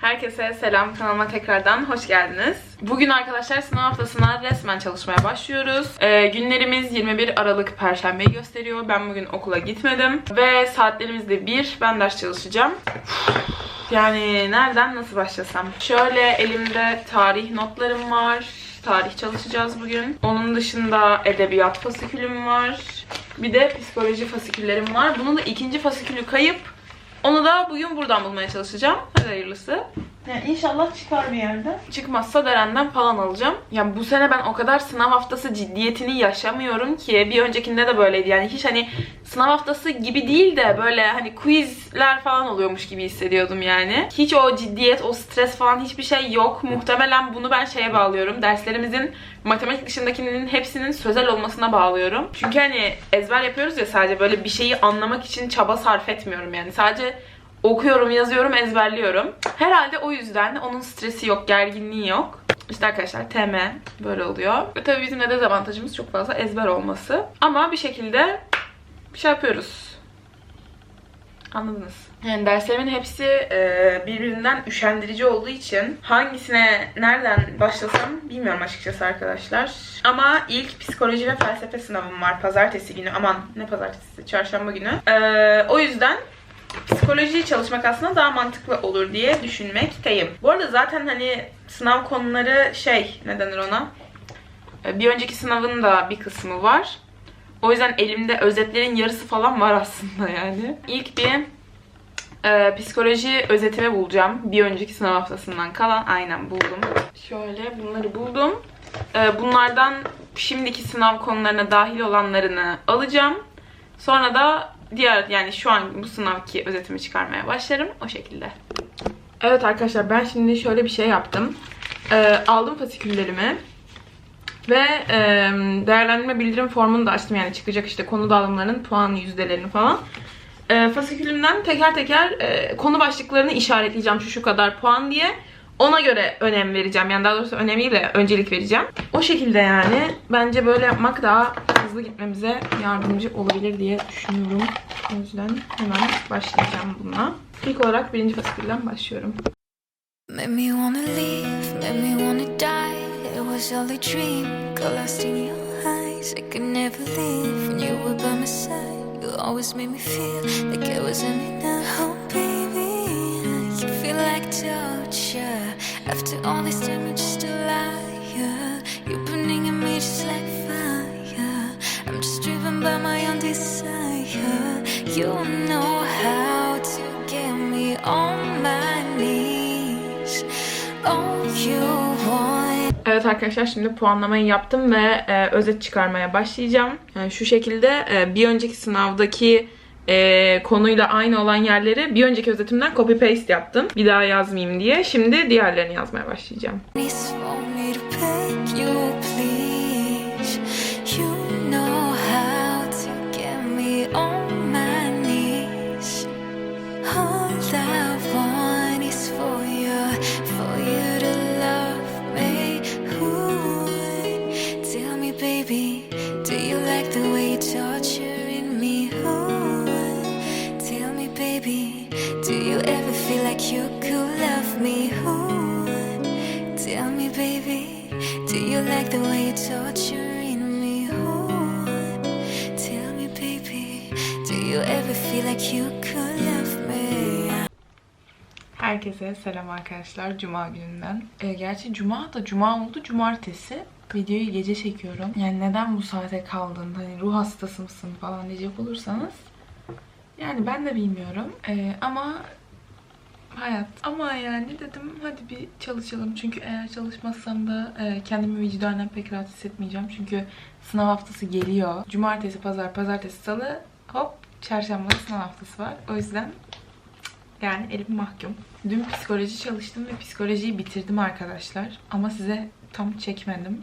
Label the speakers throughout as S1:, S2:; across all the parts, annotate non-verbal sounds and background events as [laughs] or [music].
S1: Herkese selam kanalıma tekrardan hoş geldiniz. Bugün arkadaşlar sınav haftasına resmen çalışmaya başlıyoruz. Ee, günlerimiz 21 Aralık Perşembe'yi gösteriyor. Ben bugün okula gitmedim. Ve saatlerimiz de 1. Ben ders çalışacağım. Yani nereden nasıl başlasam? Şöyle elimde tarih notlarım var. Tarih çalışacağız bugün. Onun dışında edebiyat fasikülüm var. Bir de psikoloji fasiküllerim var. Bunun da ikinci fasikülü kayıp. Onu da bugün buradan bulmaya çalışacağım. Hadi hayırlısı. Yani inşallah çıkar bir yerde. Çıkmazsa Deren'den falan alacağım. Yani bu sene ben o kadar sınav haftası ciddiyetini yaşamıyorum ki. Bir öncekinde de böyleydi. Yani hiç hani sınav haftası gibi değil de böyle hani quizler falan oluyormuş gibi hissediyordum yani. Hiç o ciddiyet, o stres falan hiçbir şey yok. Muhtemelen bunu ben şeye bağlıyorum. Derslerimizin matematik dışındakinin hepsinin sözel olmasına bağlıyorum. Çünkü hani ezber yapıyoruz ya sadece böyle bir şeyi anlamak için çaba sarf etmiyorum yani. Sadece okuyorum, yazıyorum, ezberliyorum. Herhalde o yüzden onun stresi yok, gerginliği yok. İşte arkadaşlar TM böyle oluyor. Ve tabii bizim de dezavantajımız çok fazla ezber olması. Ama bir şekilde bir şey yapıyoruz. Anladınız. Yani derslerimin hepsi e, birbirinden üşendirici olduğu için hangisine nereden başlasam bilmiyorum açıkçası arkadaşlar. Ama ilk psikoloji ve felsefe sınavım var pazartesi günü. Aman ne pazartesi? Çarşamba günü. E, o yüzden psikoloji çalışmak aslında daha mantıklı olur diye düşünmekteyim. Bu arada zaten hani sınav konuları şey ne denir ona? E, Bir önceki sınavın da bir kısmı var. O yüzden elimde özetlerin yarısı falan var aslında yani. İlk bir e, psikoloji özetimi bulacağım. Bir önceki sınav haftasından kalan. Aynen buldum. Şöyle bunları buldum. E, bunlardan şimdiki sınav konularına dahil olanlarını alacağım. Sonra da diğer yani şu an bu sınavki özetimi çıkarmaya başlarım. O şekilde. Evet arkadaşlar ben şimdi şöyle bir şey yaptım. E, aldım fasiküllerimi. Ve e, değerlendirme bildirim formunu da açtım yani çıkacak işte konu dağılımlarının puan yüzdelerini falan. E, fasikülümden teker teker e, konu başlıklarını işaretleyeceğim şu şu kadar puan diye. Ona göre önem vereceğim. Yani daha doğrusu önemiyle öncelik vereceğim. O şekilde yani bence böyle yapmak daha hızlı gitmemize yardımcı olabilir diye düşünüyorum. O yüzden hemen başlayacağım bununla. İlk olarak birinci fasikülden başlıyorum.
S2: Made me was in. I feel like it wasn't enough. Oh, baby, you feel like torture. After all this time, you're just a liar. You're burning in me just like fire. I'm just driven by my own desire. You know how to get me on my knees. Oh, you want.
S1: Evet arkadaşlar şimdi puanlamayı yaptım ve e, özet çıkarmaya başlayacağım. Yani şu şekilde e, bir önceki sınavdaki e, konuyla aynı olan yerleri bir önceki özetimden copy paste yaptım. Bir daha yazmayayım diye. Şimdi diğerlerini yazmaya başlayacağım. Herkese selam arkadaşlar Cuma gününden. E, gerçi Cuma da Cuma oldu Cumartesi. Videoyu gece çekiyorum. Yani neden bu saate kaldın? Hani ruh hastası mısın falan diyecek olursanız. Yani ben de bilmiyorum. E, ama hayat. Ama yani dedim hadi bir çalışalım. Çünkü eğer çalışmazsam da e, kendimi vicdanen pek rahat hissetmeyeceğim. Çünkü sınav haftası geliyor. Cumartesi, pazar, pazartesi, salı hop çarşamba sınav haftası var. O yüzden yani elim mahkum. Dün psikoloji çalıştım ve psikolojiyi bitirdim arkadaşlar. Ama size tam çekmedim.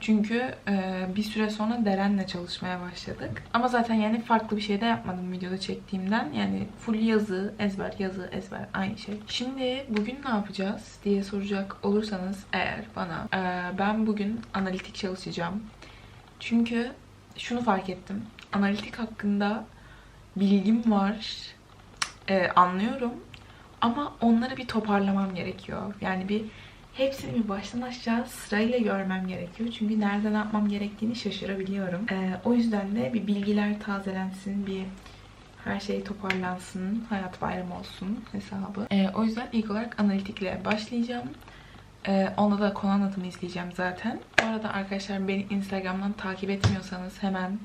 S1: Çünkü e, bir süre sonra Deren'le çalışmaya başladık. Ama zaten yani farklı bir şey de yapmadım videoda çektiğimden. Yani full yazı, ezber, yazı, ezber aynı şey. Şimdi bugün ne yapacağız diye soracak olursanız eğer bana e, ben bugün analitik çalışacağım. Çünkü şunu fark ettim. Analitik hakkında bilgim var. E, anlıyorum. Ama onları bir toparlamam gerekiyor. Yani bir hepsini bir baştan aşağı sırayla görmem gerekiyor. Çünkü nerede ne yapmam gerektiğini şaşırabiliyorum. Ee, o yüzden de bir bilgiler tazelensin, bir her şey toparlansın, hayat bayramı olsun hesabı. Ee, o yüzden ilk olarak analitikle başlayacağım. Ee, onda da konu anlatımı izleyeceğim zaten. Bu arada arkadaşlar beni Instagram'dan takip etmiyorsanız hemen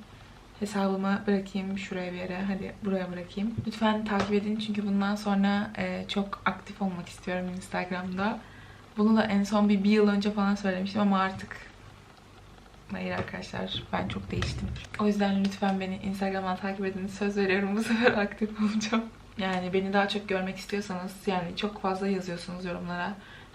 S1: hesabımı bırakayım şuraya bir yere. Hadi buraya bırakayım. Lütfen takip edin çünkü bundan sonra e, çok aktif olmak istiyorum Instagram'da. Bunu da en son bir, bir yıl önce falan söylemiştim ama artık Hayır arkadaşlar ben çok değiştim. O yüzden lütfen beni Instagram'dan takip edin. Söz veriyorum bu sefer [laughs] aktif olacağım. Yani beni daha çok görmek istiyorsanız yani çok fazla yazıyorsunuz yorumlara.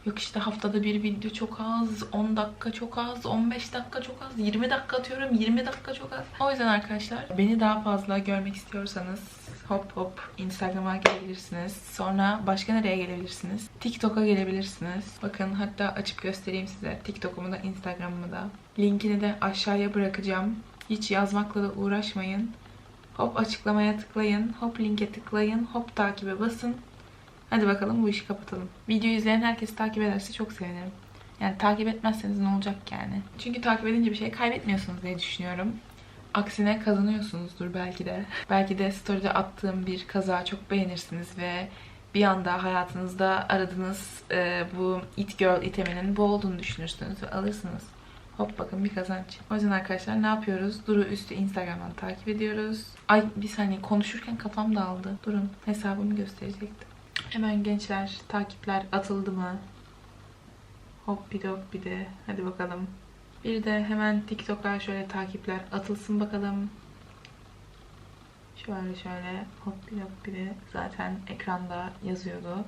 S1: Yok işte haftada bir video çok az, 10 dakika çok az, 15 dakika çok az, 20 dakika atıyorum, 20 dakika çok az. O yüzden arkadaşlar beni daha fazla görmek istiyorsanız hop hop Instagram'a gelebilirsiniz. Sonra başka nereye gelebilirsiniz? TikTok'a gelebilirsiniz. Bakın hatta açıp göstereyim size TikTok'umu da Instagram'ımı da. Linkini de aşağıya bırakacağım. Hiç yazmakla da uğraşmayın. Hop açıklamaya tıklayın, hop linke tıklayın, hop takibe basın. Hadi bakalım bu işi kapatalım. Videoyu izleyen herkes takip ederse çok sevinirim. Yani takip etmezseniz ne olacak yani? Çünkü takip edince bir şey kaybetmiyorsunuz diye düşünüyorum. Aksine kazanıyorsunuzdur belki de. Belki de story'de attığım bir kaza çok beğenirsiniz ve bir anda hayatınızda aradığınız e, bu it girl iteminin bu olduğunu düşünürsünüz ve alırsınız. Hop bakın bir kazanç. O yüzden arkadaşlar ne yapıyoruz? Duru üstü Instagram'dan takip ediyoruz. Ay bir saniye konuşurken kafam dağıldı. Durun hesabımı gösterecektim. Hemen gençler takipler atıldı mı? Hop bir de hop bir de. Hadi bakalım. Bir de hemen TikTok'a şöyle takipler atılsın bakalım. Şöyle şöyle hop bir hop bir de zaten ekranda yazıyordu.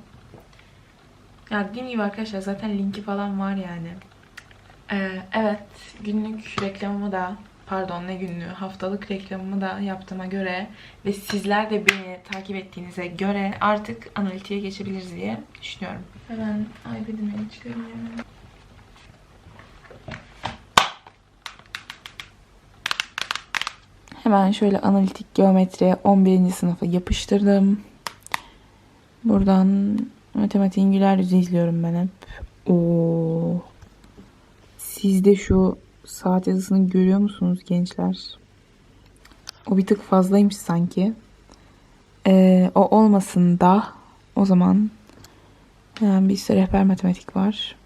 S1: Ya dediğim gibi arkadaşlar zaten linki falan var yani. Ee, evet günlük reklamımı da pardon ne günlüğü haftalık reklamımı da yaptığıma göre ve sizler de beni takip ettiğinize göre artık analitiğe geçebiliriz diye düşünüyorum. Hemen iPad'imi çıkarayım. Hemen şöyle analitik geometri 11. sınıfa yapıştırdım. Buradan matematiğin güler yüzü izliyorum ben hep. Oo. Siz de şu saat yazısını görüyor musunuz gençler? O bir tık fazlaymış sanki. Ee, o olmasın da o zaman yani bir sürü rehber matematik var.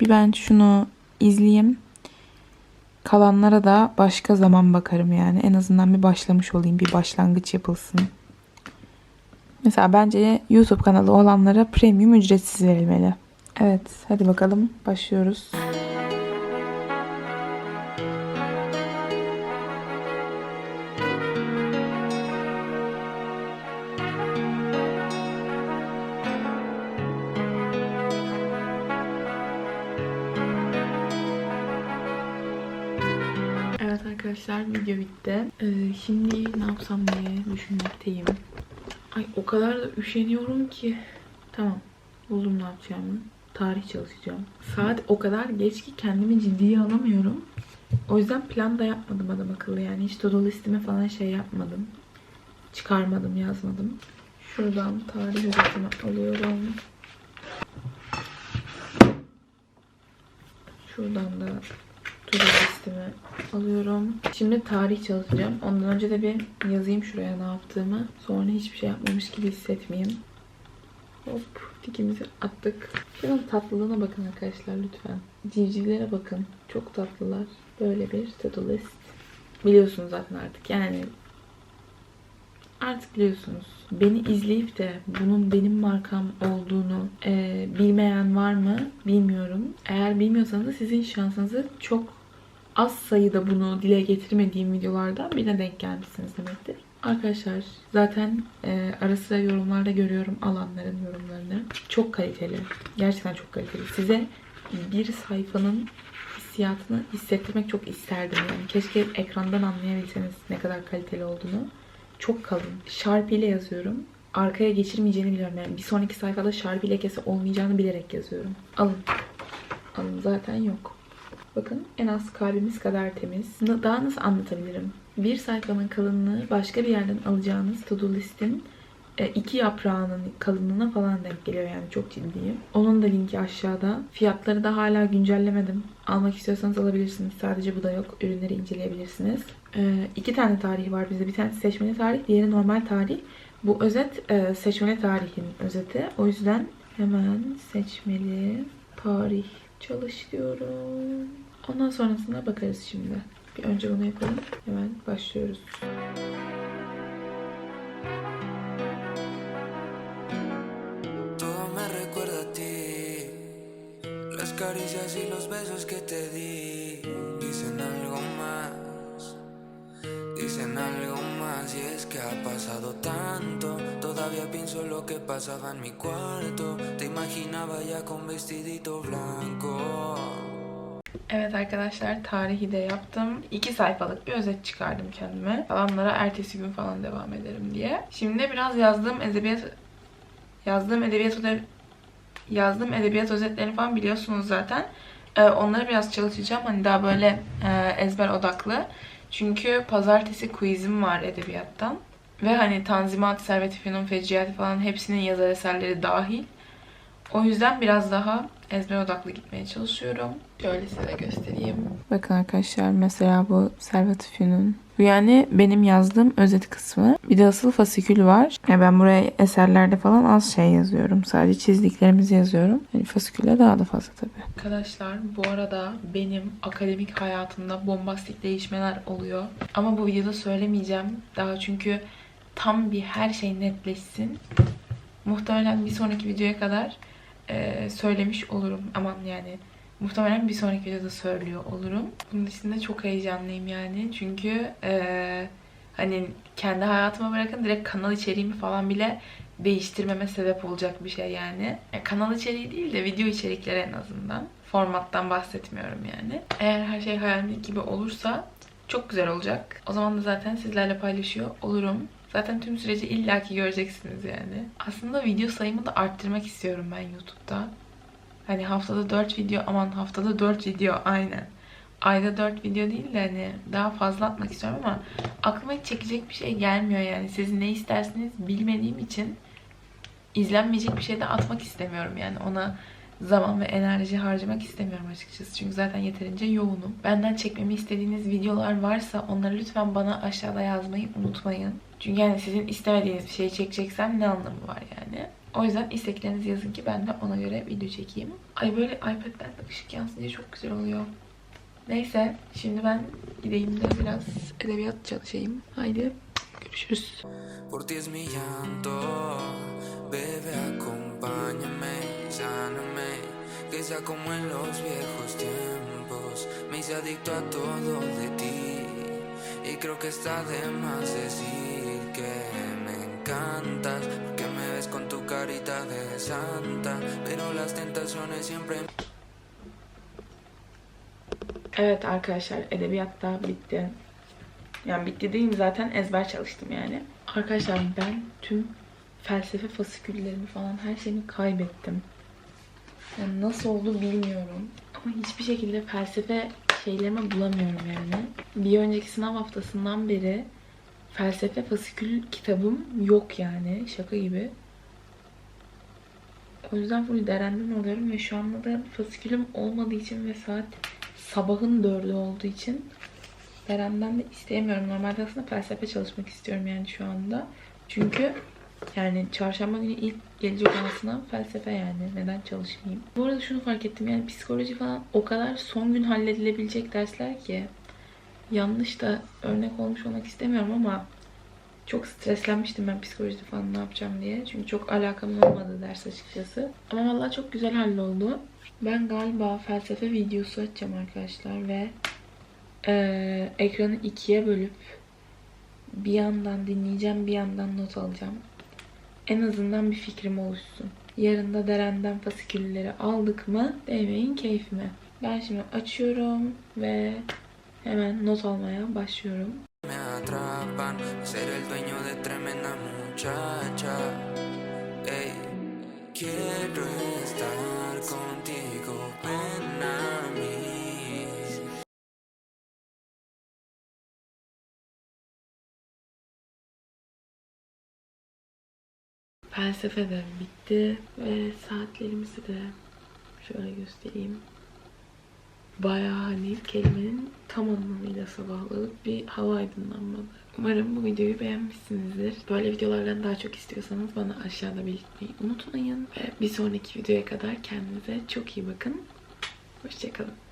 S1: Bir ben şunu izleyeyim. Kalanlara da başka zaman bakarım yani. En azından bir başlamış olayım. Bir başlangıç yapılsın. Mesela bence YouTube kanalı olanlara premium ücretsiz verilmeli. Evet hadi bakalım başlıyoruz. Arkadaşlar video bitti. Ee, şimdi ne yapsam diye düşünmekteyim. Ay o kadar da üşeniyorum ki. Tamam buldum ne yapacağımı. Tarih çalışacağım. Saat o kadar geç ki kendimi ciddiye alamıyorum. O yüzden plan da yapmadım adam akıllı yani. Hiç to listime falan şey yapmadım. Çıkarmadım yazmadım. Şuradan tarih özetimi alıyorum. Şuradan da to listimi alıyorum. Şimdi tarih çalışacağım. Ondan önce de bir yazayım şuraya ne yaptığımı. Sonra hiçbir şey yapmamış gibi hissetmeyeyim. Hop tikimizi attık. Şunun tatlılığına bakın arkadaşlar lütfen. Civcivlere bakın. Çok tatlılar. Böyle bir to list. Biliyorsunuz zaten artık. Yani artık biliyorsunuz. Beni izleyip de bunun benim markam olduğunu e, bilmeyen var mı bilmiyorum. Eğer bilmiyorsanız sizin şansınızı çok az sayıda bunu dile getirmediğim videolardan birine denk gelmişsiniz demektir. Arkadaşlar zaten e, ara sıra yorumlarda görüyorum alanların yorumlarını. Çok kaliteli. Gerçekten çok kaliteli. Size bir sayfanın hissiyatını hissettirmek çok isterdim. Yani keşke ekrandan anlayabilseniz ne kadar kaliteli olduğunu. Çok kalın. Sharpie ile yazıyorum. Arkaya geçirmeyeceğini biliyorum. Yani bir sonraki sayfada Sharpie lekesi olmayacağını bilerek yazıyorum. Alın. Alın zaten yok. Bakın en az kalbimiz kadar temiz. Daha nasıl anlatabilirim? Bir sayfanın kalınlığı başka bir yerden alacağınız to-do listin e, iki yaprağının kalınlığına falan denk geliyor yani çok ciddiyim. Onun da linki aşağıda. Fiyatları da hala güncellemedim. Almak istiyorsanız alabilirsiniz. Sadece bu da yok. Ürünleri inceleyebilirsiniz. E, iki tane tarihi var bizde. Bir tanesi seçmeli tarih, diğeri normal tarih. Bu özet e, seçmeli tarihin özeti. O yüzden hemen seçmeli tarih çalışıyorum. Ondan sonrasına bakarız şimdi. Bir önce bunu yapalım. Hemen başlıyoruz.
S3: Caricias y los besos que te di dicen algo más. Dicen algo más y es que ha pasado tanto. Todavía pienso lo que pasaba en mi cuarto. Te imaginaba ya con vestidito blanco.
S1: Evet arkadaşlar tarihi de yaptım. 2 sayfalık bir özet çıkardım kendime. Kalanlara ertesi gün falan devam ederim diye. Şimdi biraz yazdığım edebiyat yazdığım edebiyat yazdığım edebiyat özetlerini falan biliyorsunuz zaten. Ee, onları biraz çalışacağım. Hani daha böyle e, ezber odaklı. Çünkü pazartesi quizim var edebiyattan. Ve hani Tanzimat, Servet-i Fünun, Fecriati falan hepsinin yazar eserleri dahil. O yüzden biraz daha ezber odaklı gitmeye çalışıyorum. Şöyle size göstereyim. Bakın arkadaşlar mesela bu Servet-i Fünun. Bu yani benim yazdığım özet kısmı. Bir de asıl fasikül var. Ya ben buraya eserlerde falan az şey yazıyorum. Sadece çizdiklerimizi yazıyorum. Yani fasikülle daha da fazla tabii. Arkadaşlar bu arada benim akademik hayatımda bombastik değişmeler oluyor. Ama bu videoda söylemeyeceğim. Daha çünkü tam bir her şey netleşsin. Muhtemelen bir sonraki videoya kadar e, söylemiş olurum. Aman yani muhtemelen bir sonraki videoda söylüyor olurum. Bunun dışında çok heyecanlıyım yani. Çünkü e, hani kendi hayatıma bırakın direkt kanal içeriğimi falan bile değiştirmeme sebep olacak bir şey yani. E, kanal içeriği değil de video içerikleri en azından. Formattan bahsetmiyorum yani. Eğer her şey hayalimdeki gibi olursa çok güzel olacak. O zaman da zaten sizlerle paylaşıyor olurum. Zaten tüm süreci illaki göreceksiniz yani. Aslında video sayımı da arttırmak istiyorum ben YouTube'da. Hani haftada 4 video aman haftada 4 video aynen. Ayda 4 video değil de hani daha fazla atmak istiyorum ama aklıma hiç çekecek bir şey gelmiyor yani. Siz ne istersiniz bilmediğim için izlenmeyecek bir şey de atmak istemiyorum yani. Ona zaman ve enerji harcamak istemiyorum açıkçası. Çünkü zaten yeterince yoğunum. Benden çekmemi istediğiniz videolar varsa onları lütfen bana aşağıda yazmayı unutmayın. Çünkü yani sizin istemediğiniz bir şeyi çekeceksem ne anlamı var yani. O yüzden isteklerinizi yazın ki ben de ona göre video çekeyim. Ay böyle iPad'den de ışık yansınca çok güzel oluyor. Neyse şimdi ben gideyim de biraz edebiyat çalışayım. Haydi görüşürüz.
S3: Por ti es mi llanto, bebé, acompáñame, sáname, que sea como en los viejos tiempos. Me hice adicto a todo de ti, y creo que está de más decir que me encantas, porque me ves con tu carita de santa, pero las tentaciones siempre
S1: Evet arkadaşlar edebiyat da bitti. Yani bitti değil zaten ezber çalıştım yani. Arkadaşlar ben tüm felsefe fasiküllerimi falan her şeyimi kaybettim. Yani nasıl oldu bilmiyorum. Ama hiçbir şekilde felsefe şeylerimi bulamıyorum yani. Bir önceki sınav haftasından beri felsefe fasikül kitabım yok yani. Şaka gibi. O yüzden full derenden alıyorum ve şu anda da fasikülüm olmadığı için ve saat sabahın dördü olduğu için Deren'den de isteyemiyorum. Normalde aslında felsefe çalışmak istiyorum yani şu anda. Çünkü yani çarşamba günü ilk gelecek olan sınav felsefe yani. Neden çalışmayayım? Bu arada şunu fark ettim. Yani psikoloji falan o kadar son gün halledilebilecek dersler ki. Yanlış da örnek olmuş olmak istemiyorum ama çok streslenmiştim ben psikolojide falan ne yapacağım diye. Çünkü çok alakamın olmadı ders açıkçası. Ama vallahi çok güzel halloldu. Ben galiba felsefe videosu açacağım arkadaşlar ve eee, ekranı ikiye bölüp bir yandan dinleyeceğim bir yandan not alacağım. En azından bir fikrim oluşsun. Yarın da derenden fasikülleri aldık mı değmeyin keyfime. Ben şimdi açıyorum ve hemen not almaya başlıyorum. Felsefe de bitti ve saatlerimizi de şöyle göstereyim. Bayağı hani kelimenin tam anlamıyla sabahladık bir hava aydınlanmadı. Umarım bu videoyu beğenmişsinizdir. Böyle videolardan daha çok istiyorsanız bana aşağıda belirtmeyi unutmayın. Ve bir sonraki videoya kadar kendinize çok iyi bakın. Hoşçakalın.